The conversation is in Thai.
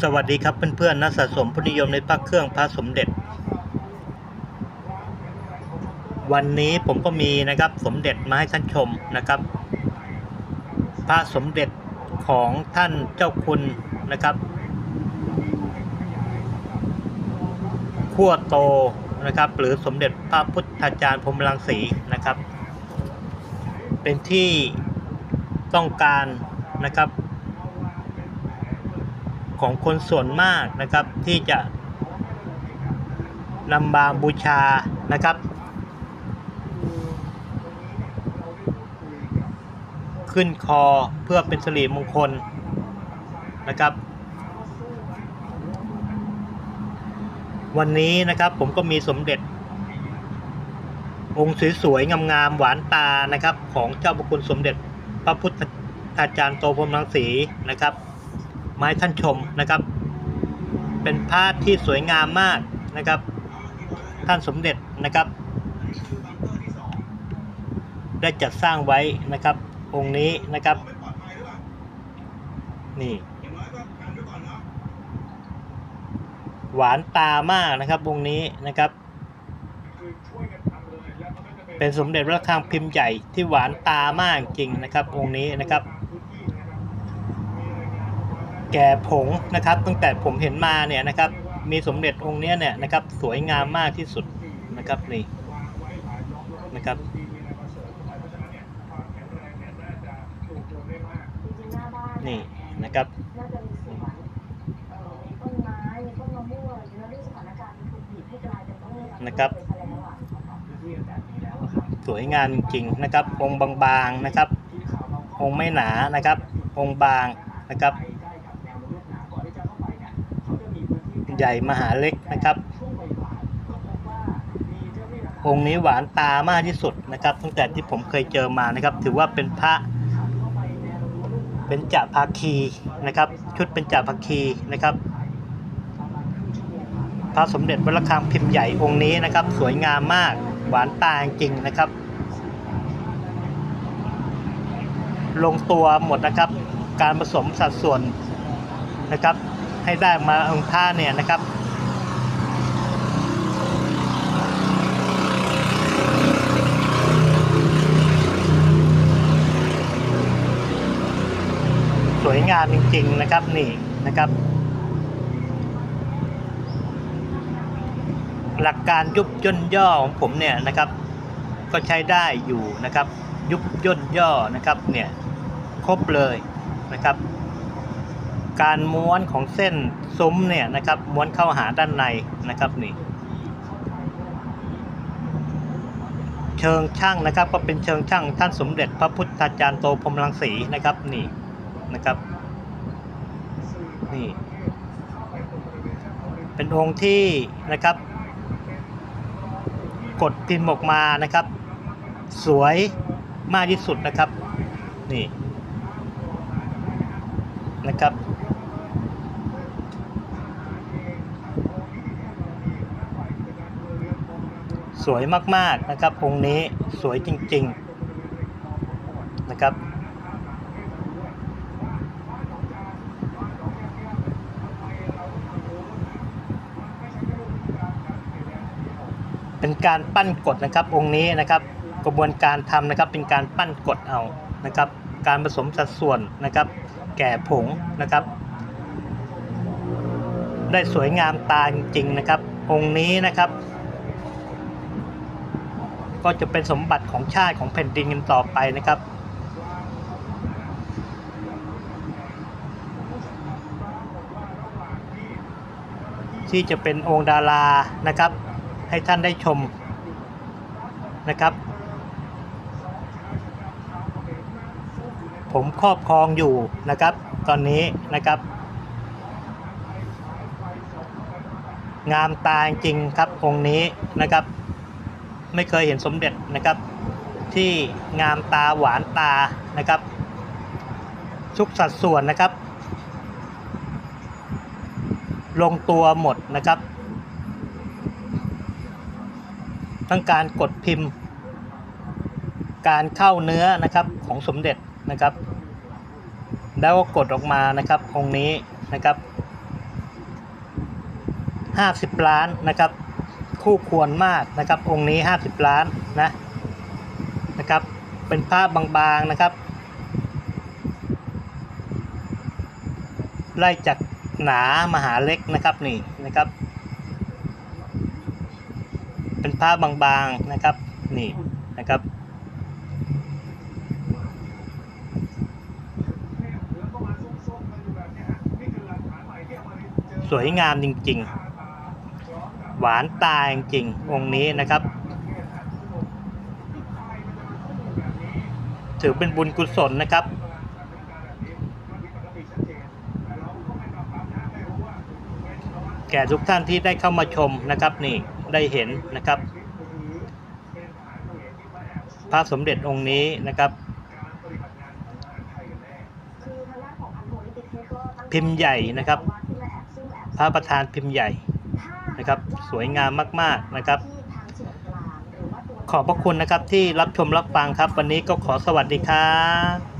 สวัสดีครับเพื่อนๆนักสะสมผู้นิยมในพระเครื่องพระสมเด็จ วันนี้ผมก็มีนะครับสมเด็จมาให้ท่านชมนะครับ พระสมเด็จของท่านเจ้าคุณนะครับขั้วโตนะครับ หรือสมเด็จพระพุทธาจารย์พรมรังสีนะครับ เป็นที่ต้องการนะครับ ของคนส่วนมากนะครับ ที่จะนำมาบูชานะครับ ขึ้นคอเพื่อเป็นสิริมงคลนะครับ วันนี้นะครับผมก็มีสมเด็จ องค์สวยๆงามๆหวานตานะครับ ของเจ้าพระคุณสมเด็จพระพุทธอาจารย์โตพรมรังสีนะครับ มาให้ท่านชมนะครับ เป็นพระที่สวยงามมากนะครับ ท่านสมเด็จนะครับ ได้จัดสร้างไว้นะครับ องค์นี้นะครับ นี่ หวานตามากนะครับองค์นี้นะครับเป็นสมเด็จพระคังพิมพ์ใหญ่ที่หวานตามากจริงนะครับ องค์นี้นะครับ แก่ผงนะครับ ตั้งแต่ผมเห็นมาเนี่ยนะครับ มีสมเด็จองค์นี้เนี่ยนะครับ สวยงามมากที่สุดนะครับนี่นะครับนี่นะครับนะครับ สวยงามจริงๆนะครับ องค์บางๆนะครับ องค์ไม่หนานะครับ องค์บางนะครับ ใหญ่มหาเล็กนะครับ องค์นี้หวานตามากที่สุดนะครับ ตั้งแต่ที่ผมเคยเจอมานะครับ ถือว่าเป็นพระเป็นจ่าภาคีนะครับ ชุดเป็นจ่าภาคีนะครับพระสมเด็จวัดระฆังพิมพ์ใหญ่องค์นี้นะครับ สวยงามมากหวานตาจริงนะครับ ลงตัวหมดนะครับ การผสมสัดส่วนนะครับ ให้ได้มาองค์ท่าเนี่ยนะครับสวยงามจริงๆนะครับนี่นะครับ หลักการยุบย่นย่อของผมเนี่ยนะครับ ก็ใช้ได้อยู่นะครับ ยุบย่นย่อนะครับเนี่ยครบเลยนะครับ การม้วนของเส้นซุ้มเนี่ยนะครับม้วนเข้าหาด้านในนะครับนี่เชิงช่างนะครับ ก็เป็นเชิงช่างท่านสมเด็จพระพุทธาจารย์โตพรมรังสีนะครับนี่นะครับนี่เป็นองค์ที่นะครับกดพิมพ์ออกมานะครับ สวยมากที่สุดนะครับนี่นะครับ สวยมากๆนะครับองค์นี้สวยจริงๆนะครับ เป็นการปั้นกดนะครับองค์นี้นะครับกระบวนการทำนะครับเป็นการปั้นกดเอานะครับ การผสมสัดส่วนนะครับ แก่ผงนะครับ ได้สวยงามตาจริงๆนะครับ องค์นี้นะครับ ก็จะเป็นสมบัติของชาติของแผ่นดินกันต่อไปนะครับ ที่จะเป็นองค์ดารานะครับ ให้ท่านได้ชมนะครับ ผมครอบครองอยู่นะครับ ตอนนี้นะครับ งามตาจริงครับองค์นี้นะครับ ไม่เคยเห็นสมเด็จนะครับ ที่งามตาหวานตานะครับ ทุกสัดส่วนนะครับ ลงตัวหมดนะครับ ทั้งการกดพิมพ์ การเข้าเนื้อนะครับของสมเด็จนะครับ แล้วก็กดออกมานะครับองค์นี้นะครับห้าสิบล้านนะครับ คู่ควรมากนะครับ องค์นี้ห้าสิบล้านนะนะครับ เป็นผ้าบางๆนะครับ ไล่จากหนามาหาเล็กนะครับนี่นะครับ เป็นผ้าบางๆนะครับนี่นะครับสวยงามจริง ๆ หวานตาจริงองค์นี้นะครับ ถือเป็นบุญกุศลนะครับแก่ทุกท่านที่ได้เข้ามาชมนะครับนี่ได้เห็นนะครับ พระสมเด็จองค์นี้นะครับ พิมพ์ใหญ่นะครับว่าที่มาแอบซุ่มแอบพระประธานพิมพ์ใหญ่ นะครับสวยงามมากๆนะครับ ขอบพระคุณนะครับที่รับชมรับฟังครับ วันนี้ก็ขอสวัสดีครับ